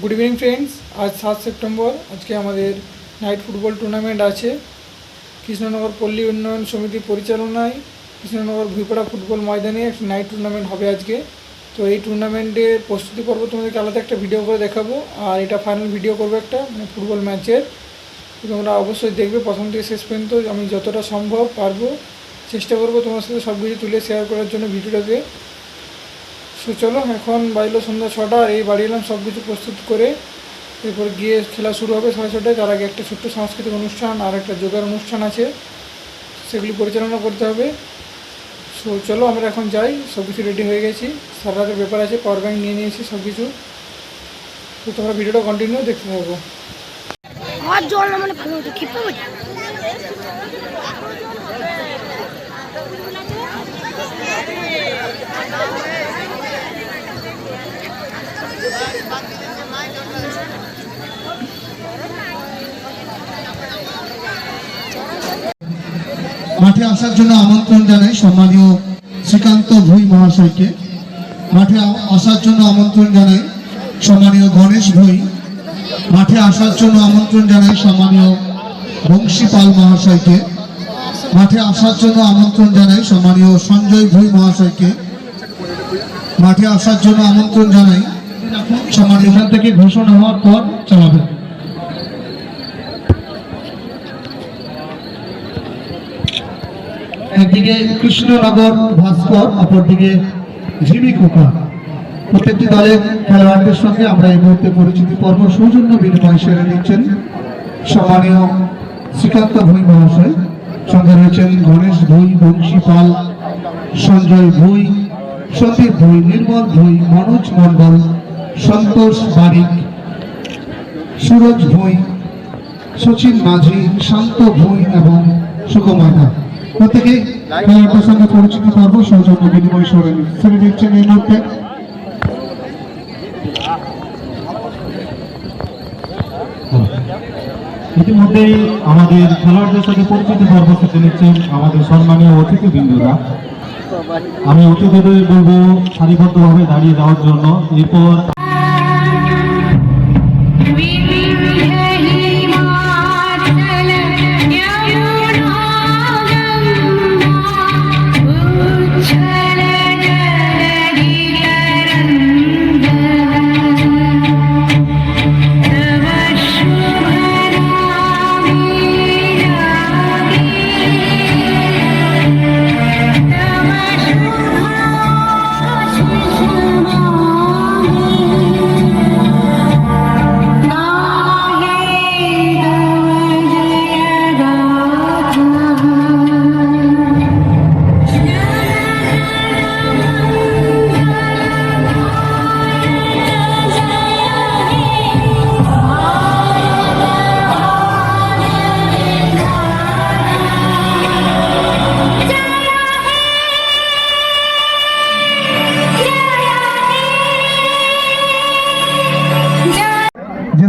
Good evening friends আজ সাত September. আজকে আমাদের নাইট ফুটবল টুর্নামেন্ট আছে। কৃষ্ণনগর পল্লী উন্নয়ন সমিতির পরিচালনায় কৃষ্ণনগর ভুইপাড়া ফুটবল ময়দানে একটা নাইট টুর্নামেন্ট হবে আজকে। তো এই টুর্নামেন্টের প্রস্তুতি পর্ব তোমাদেরকে আলাদা একটা ভিডিও করে দেখাবো। আর এটা ফাইনাল ভিডিও করব একটা মানে ফুটবল ম্যাচের তোমরা অবশ্যই দেখবে প্রথম থেকে শেষ পর্যন্ত, আমি যতটা সম্ভব পারব। চেষ্টা করব তোমার সাথে সব কিছু তুলে শেয়ার করার জন্য ভিডিওটাকে সো চলো। এখন বাজলো সন্ধ্যা ছটা আর এই বাড়ি এলাম সব কিছু প্রস্তুত করে। এরপর গিয়ে খেলা শুরু হবে সাড়ে ছটায়। তার আগে একটা ছোট্ট সাংস্কৃতিক অনুষ্ঠান আর একটা যোগার অনুষ্ঠান আছে। সেগুলি পরিচালনা করতে হবে। সো চলো, আমরা এখন যাই। সব কিছু রেডি হয়ে গেছি। সারা রাতের ব্যাপার আছে পাওয়ার ব্যাঙ্ক নিয়ে নিয়েছি সব কিছু তো তোমরা ভিডিওটা কন্টিনিউ দেখতে থাকো। আর জল মানে ভালো হতো মাঠে আসার জন্য আমন্ত্রণ জানাই সম্মানীয় শ্রীকান্ত ভুই মহাশয়কে। মাঠে আসার জন্য আমন্ত্রণ জানাই সম্মানীয় গণেশ ভুই। মাঠে আসার জন্য আমন্ত্রণ জানাই সম্মানীয় বংশী পাল মহাশয়কে। মাঠে আসার জন্য আমন্ত্রণ জানাই সম্মানীয় সঞ্জয় ভুই মহাশয়কে। মাঠে আসার জন্য আমন্ত্রণ জানাই সম্মানীয় এখান থেকে ঘোষণা হওয়ার পর চালাবেন। একদিকে কৃষ্ণনগর ভাস্কর, অপরদিকে ঝিমি কোকা প্রত্যেকটি দলের খেলোয়াড়দের সঙ্গে আমরা এই মুহূর্তে পরিচিতি পর্ব, সৌজন্য বিনিময় সেরে নিচ্ছেন সম্মানীয় শ্রীকান্ত ভুই মহাশয়। সঙ্গে রয়েছেন গণেশ ভুই, বংশী পাল, সঞ্জয় ভুই সন্দীপ ভুই, নির্মল ভুই, মনোজ মণ্ডল, সন্তোষ বারিক, সুরজ ভুই, সচিন মাঝি, শান্ত ভুই এবং সুকুমার প্রত্যেকে খেলোয়াড়দের সঙ্গে পরিচিতি পর্ব সৌজন্য বিনিময় সেরে দিচ্ছেন এই মুহূর্তে? ইতিমধ্যেই আমাদের খেলোয়াড়দের সাথে পরিচিতি পর্ব থেকে নিচ্ছেন আমাদের সম্মানীয় অতিথিবৃন্দরা। আমি অতিথিদের বলব সারিবদ্ধভাবে দাঁড়িয়ে যাওয়ার জন্য। এরপর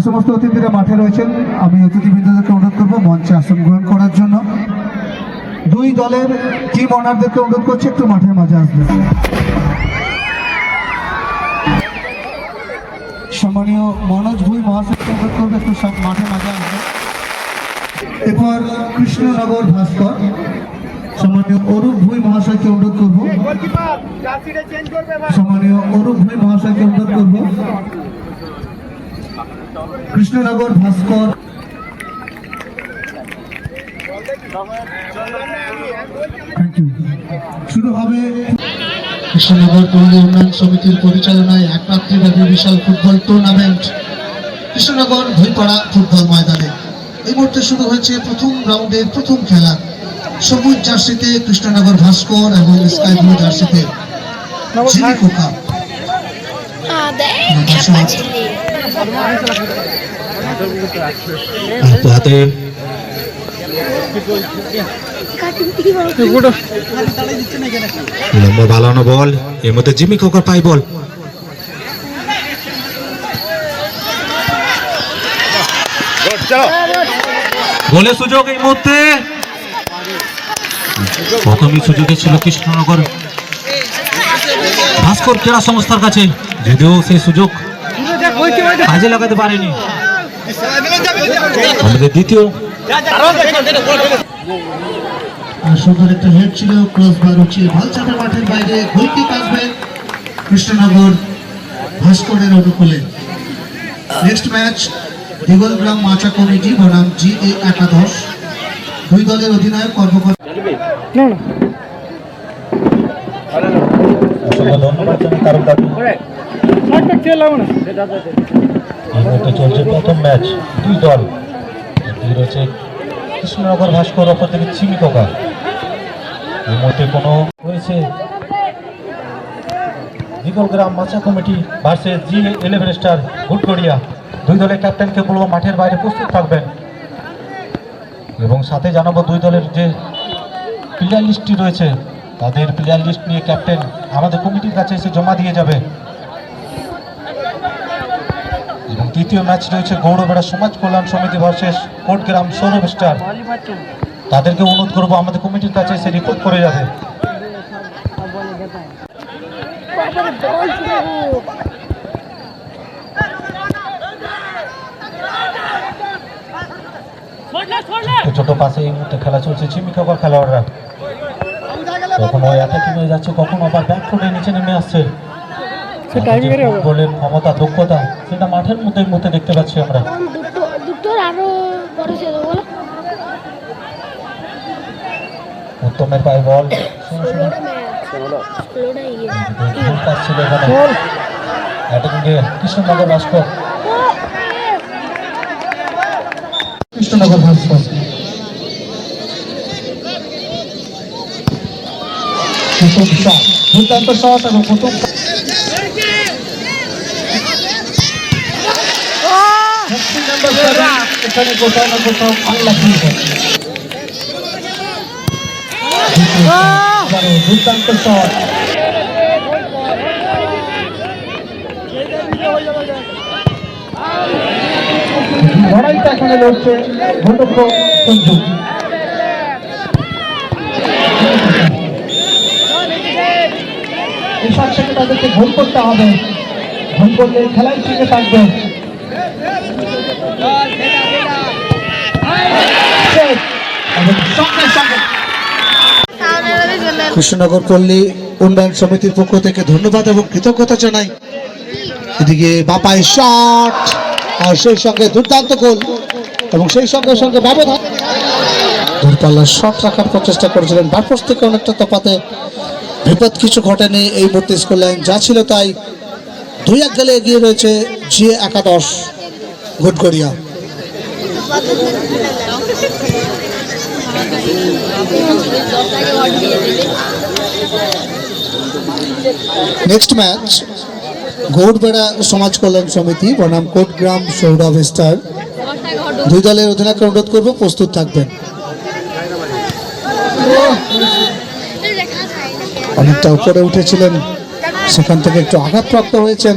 সমস্ত অতিথিরা মাঠে রয়েছেন। আমি অতিথিবৃন্দদেরকে অনুরোধ করব মঞ্চে আসন গ্রহণ করার জন্য। দুই দলের টিম অনারদেরকে অনুরোধ করছি একটু মাঠের মাঝে আসবে সম্মানীয় মনোজ ভুই মহাশয়কে অনুরোধ করবে একটু সব মাঠের মাঝে আসবে এরপর কৃষ্ণনগর ভাস্কর। সম্মানীয় অরূপ ভুই মহাশয়কে অনুরোধ করব। সম্মানীয় অরূপ ভুই মহাশয়কে অনুরোধ করব। কৃষ্ণনগর ভাস্কর। শুরু হবে কৃষ্ণনগর পল্লী উন্নয়ন সমিতির পরিচালনায় এক রাত্রিব্যাপী বিশাল football tournament Krishnanagar Bhuipara football ময়দানে। এই মুহূর্তে শুরু হয়েছে প্রথম রাউন্ডের প্রথম খেলা। সবুজ জার্সিতে কৃষ্ণনগর ভাস্কর এবং স্কাই ব্লু জার্সিতে। চিনি কোকা হাতে বালানো বল, এর মধ্যে জিমি কোকার পাই বল। গোলের সুযোগ এই মুহূর্তে। প্রথমই সুযোগে ছিল কৃষ্ণনগর। ভাস্কর ক্রীড়া সংস্থার কাছে, যদিও সেই সুযোগ কাজে লাগাতে পারেনি। আমাদের দ্বিতীয়। সুন্দর একটা হেড ছিল ভালো চাপে মাঠের বাইরে আসবে কৃষ্ণনগর ভাস্করের অনুকূলে। নেক্সট ম্যাচ দিগলগ্রাম মাচা কমিটি বনাম জি এ একাদশ। দুই দলের অধিনায়ক কর্মকর্তা ধন্যবাদ জানাই কারণ চলছে প্রথম ম্যাচ, দুই দল। রয়েছে কৃষ্ণনগর ভাস্কর, অপর থেকে চিমিকোকা এই মুহূর্তে কোনো রয়েছে দিগলগ্রাম মাচা committee versus G eleven star Gutgaria দুই দলের ক্যাপ্টেনকে বলব মাঠের বাইরে প্রস্তুত থাকবেন। এবং সাথে জানাব দুই দলের যে প্লেয়ার লিস্টটি রয়েছে, তাদের প্লেয়ার লিস্ট নিয়ে ক্যাপ্টেন আমাদের কমিটির কাছে এসে জমা দিয়ে যাবে। এবং তৃতীয় ম্যাচ রয়েছে গৌরবেড়া সমাজ কল্যাণ সমিতি ভার্সেস কোটগ্রাম সৌরভ স্টার। তাদেরকে অনুরোধ করব, আমাদের কমিটির কাছে এসে রিপোর্ট করে যাবে। ছোট পাশে এই মুহূর্তে খেলা চলছে চিমিকাবার খেলোয়াড়রা। কখনো অ্যাটাকিং হয়ে যাচ্ছে, কখনো আবার ব্যাক ফুটে নিচে নেমে আসছে। সে টাইমিং এর হবে। গোলের ক্ষমতা দক্ষতা সেটা মাঠের মধ্যে মুহূর্তে দেখতে পাচ্ছি আমরা। উত্তমের পায়ে বল। ইয়ে। ছিল এখানে। কৃষ্ণনগর ভাস্কর কৃষ্ণনগর ভাস্কর দুর্দান্ত শট এবং প্রথম এখানে দুর্দান্ত লড়াইটা এখানে লড়ছে সঞ্জু এই থেকে তাদেরকে করতে হবে। গোল করলে টিকে থাকবে Set. এবং সঙ্গে সঙ্গে কৃষ্ণনগর পল্লী উন্নয়ন সমিতির পক্ষ থেকে ধন্যবাদ এবং কৃতজ্ঞতা জানাই। এদিকে বাপাই শট আর সেই সঙ্গে দুর্দান্ত গোল এবং সেই সঙ্গে সঙ্গে ব্যবধান দূরপাল্লার শট রাখার প্রচেষ্টা করেছিলেন। বারপোস্ট থেকে অনেকটা তফাতে বিপদ কিছু ঘটেনি, এই মুহূর্তে স্কোর লাইন যা ছিল তাই দুই এক গেলে এগিয়ে রয়েছে জিএ একাদশ। গুটগড়িয়া নেক্সট ম্যাচ গৌড়বেড়া সমাজ কল্যাণ সমিতি, বনাম কোটগ্রাম সৌরভ স্টার। দুই দলের অধিনায়ক অনুরোধ করব, প্রস্তুত থাকবেন। অনেকটা উপরে উঠেছিলেন, সেখান থেকে একটু আঘাতপ্রাপ্ত হয়েছেন।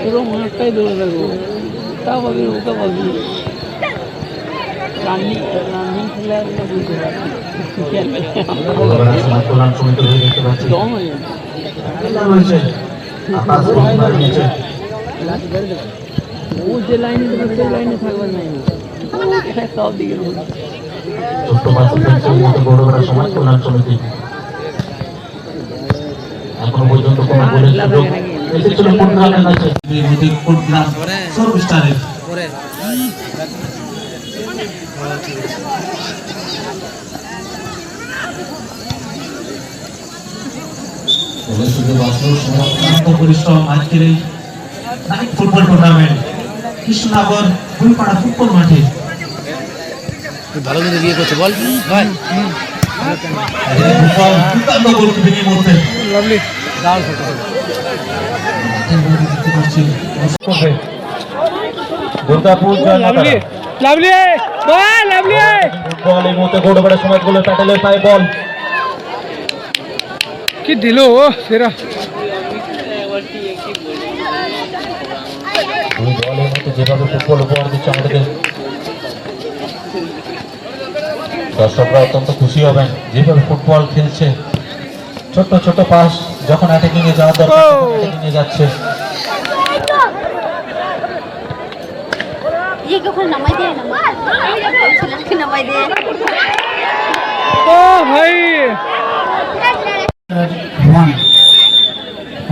পুরো অনেকটাই দৌড়ে থাকব তা পাবি ওটা পাবি রানিং রানিং ও যে লাইনে সেই লাইনে থাকবে না। সব দিকে ছোট্ট পাশে খেলছে এই সমাজ কল্যাণ সমিতি। এখনও পর্যন্ত কোনো সুযোগ এসেছিল স্টারের পরিশ্রম। আজকের এই football tournament Krishnanagar Phulpara football মাঠে। ভালো করে বিয়ে করছে বল। ভাই। লাভলি দেখতে পাচ্ছি Durgapur lovely lovely ball lovely football এই মুহূর্তে প্যাটেলের পায়ে বল। কি দিল ও সেরা। যেভাবে ফুটবল উপহার দিচ্ছে আমাদেরকে দর্শকরা অত্যন্ত খুশি হবেন। যেভাবে ফুটবল খেলছে ছোট্ট ছোট পাস যখন অ্যাটাকিং এ যাওয়ার দরকার অ্যাটাকিং এ যাচ্ছে।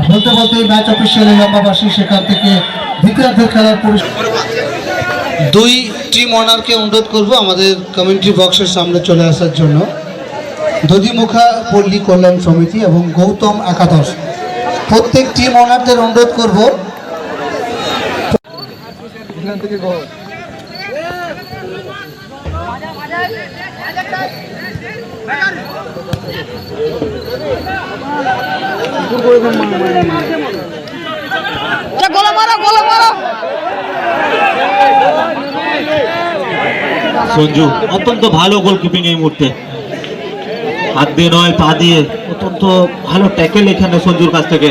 বলতে বলতে ম্যাচ অফিসিয়ালি লম্বাবাসী সেখান থেকে দ্বিতীয়ার্ধের খেলার পরিস্থিতি দুই টিম অনারকে অনুরোধ করব আমাদের কমিউনিটি বক্সের সামনে চলে আসার জন্য। দধিমুখা পল্লী কল্যাণ সমিতি এবং গৌতম একাদশ। প্রত্যেক টিম অনারদের অনুরোধ করব। সঞ্জু, অত্যন্ত ভালো গোলকিপিং এই মুহূর্তে। হাত দিয়ে নয়, পা দিয়ে। অত্যন্ত ভালো ট্যাকেল এখানে সঞ্জুর কাছ থেকে।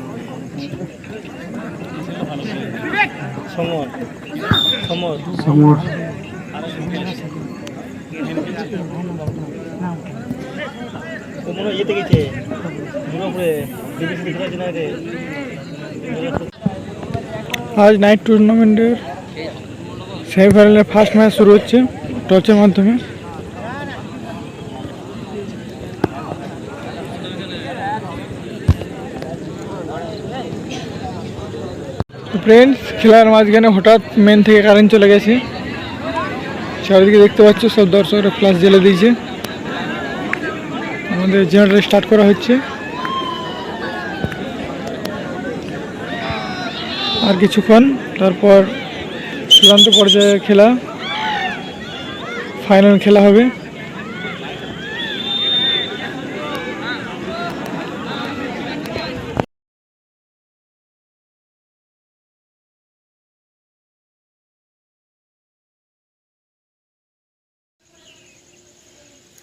সমর সমর। সমর। আজ নাইট টুর্নামেন্টের সেমিফাইনালের ফার্স্ট ম্যাচ শুরু হচ্ছে টর্চের মাধ্যমে। ফ্রেন্ডস খেলার মাঝখানে হঠাৎ মেন থেকে কারেন্ট চলে গেছে। চারিদিকে দেখতে পাচ্ছ, সব দর্শকরা ফ্লাশ জ্বেলে দিয়েছে। আমাদের জেনারেটর স্টার্ট করা হচ্ছে। আর কিছুক্ষণ, তারপর চূড়ান্ত পর্যায়ে খেলা। ফাইনাল খেলা হবে।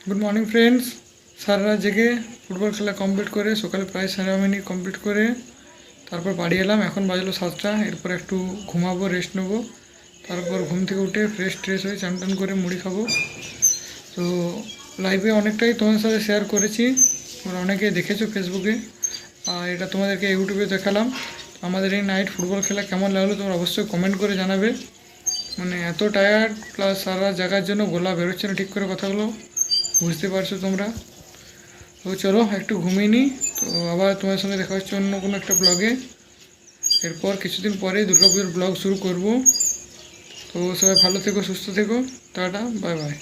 গুড মর্নিং ফ্রেন্ডস সারা জেগে ফুটবল খেলা কমপ্লিট করে, সকালে প্রায় সাড়ে মিনিট কমপ্লিট করে, তারপর বাড়ি এলাম। এখন বাজলো সাতটা, এরপর একটু ঘুমাবো রেস্ট নেব। তারপর ঘুম থেকে উঠে ফ্রেশ ট্রেশ হয়ে চান টান করে মুড়ি খাব। তো লাইভে অনেকটাই তোমাদের সাথে শেয়ার করেছি। তোমরা অনেকে দেখেছ ফেসবুকে আর এটা তোমাদেরকে ইউটিউবে দেখালাম। আমাদের এই নাইট ফুটবল খেলা কেমন লাগল তোমরা অবশ্যই কমেন্ট করে জানাবে। মানে এত টায়ার্ড প্লাস সারা জায়গার জন্য গোলা বেরোচ্ছে না ঠিক করে কথাগুলো। বুঝতে পারছ তোমরা? তো চলো, একটু ঘুমিয়ে নিই। তো আবার তোমার সঙ্গে দেখা হচ্ছে অন্য কোনো একটা ব্লগে এরপর কিছুদিন পরে দুর্গাপুজোর ব্লগ শুরু করব। তো সবাই ভালো থেকো, সুস্থ থেকো। Tata bye bye